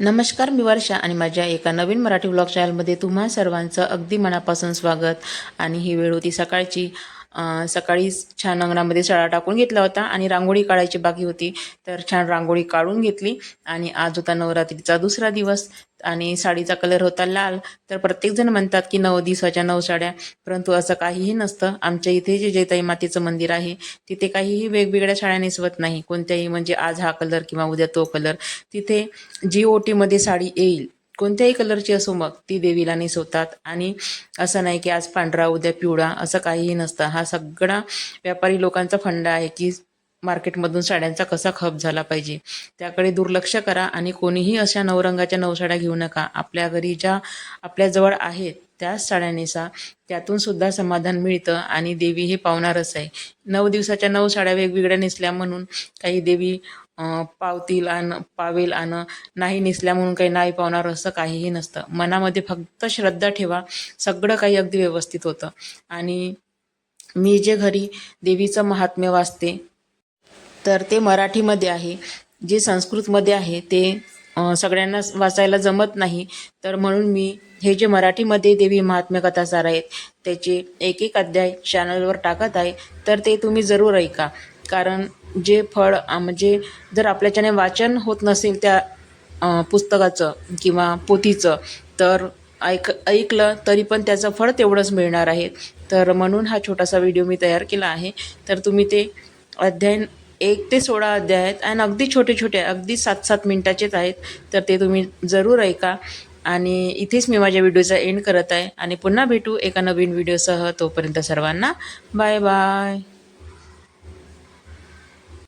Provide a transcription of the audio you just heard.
नमस्कार मी वर्षा आणि माझ्या एका नवीन मराठी ब्लॉग चॅनलमध्ये तुम्हा सर्वांचं अगदी मनापासून स्वागत. आणि ही वेळ होती सकाळची. सकाळीच सकाळी छान अंगणामध्ये सडा टाकून घेतला होता आणि रांगोळी काढायची बाकी होती. तर छान रांगोळी काढून घेतली आणि आज होता नवरात्रीचा दुसरा दिवस आणि साडीचा कलर होता लाल. तर प्रत्येकजण म्हणतात की नऊ दिवसाच्या नऊ साड्या परंतु असं काहीही नसतं. आमच्या इथे जे जैताई मातेचं मंदिर आहे तिथे काहीही वेगवेगळ्या साड्या नेसवत नाही. कोणत्याही म्हणजे आज हा कलर किंवा उद्या तो कलर. तिथे जी ओटीमध्ये साडी येईल. कोणत्याही कलरची असो मग ती देवीला नेसवतात. आणि असं नाही की आज पांढरा उद्या पिवळा असं काहीही नसतं. हा सगळा व्यापारी लोकांचा फंडा आहे की मार्केटमधून साड्यांचा कसा खप झाला पाहिजे. त्याकडे दुर्लक्ष करा आणि कोणीही अशा नवरंगाच्या नवसाड्या घेऊ नका. आपल्या घरी ज्या आपल्याजवळ आहेत त्याच साड्या नेसा त्यातून सुद्धा समाधान मिळतं आणि देवी हे पावणारच आहे. नऊ दिवसाच्या नऊ साड्या वेगवेगळ्या नेसल्या म्हणून काही देवी पावतील आणि पावेल आणि नाही नेसल्या म्हणून काही नाही पावणार असं काहीही नसतं. मनामध्ये फक्त श्रद्धा ठेवा सगळं काही अगदी व्यवस्थित होतं. आणि मी जे घरी देवीचं महात्म्य वाचते तर ते मराठीमध्ये आहे. जे संस्कृतमध्ये आहे ते सगळ्यांनाच सगळ्यांना वाचायला जमत नाही. तर म्हणून मी हे जे मराठीमध्ये देवी महात्म्य कथासार आहेत त्याचे एक एक अध्याय चॅनलवर टाकत आहे. तर ते तुम्ही जरूर ऐका. कारण जे फळ म्हणजे जर आपल्याच्याने वाचन होत नसेल त्या पुस्तकाचं किंवा पोथीचं तर ऐक ऐकलं तरी पण त्याचं फळ तेवढंच मिळणार आहे. तर म्हणून हा छोटासा व्हिडिओ मी तयार केला आहे. तर तुम्ही ते अध्ययन एक ते सोळा अध्याय आहेत आणि अगदी छोटे छोटे अगदी सात सात मिनटाचेच आहेत. तर ते तुम्ही जरूर ऐका. आणि इथेच मी माझ्या व्हिडिओचा एंड करत आहे. आणि पुन्हा भेटू एका नवीन व्हिडिओसह. तोपर्यंत सर्वांना बाय बाय.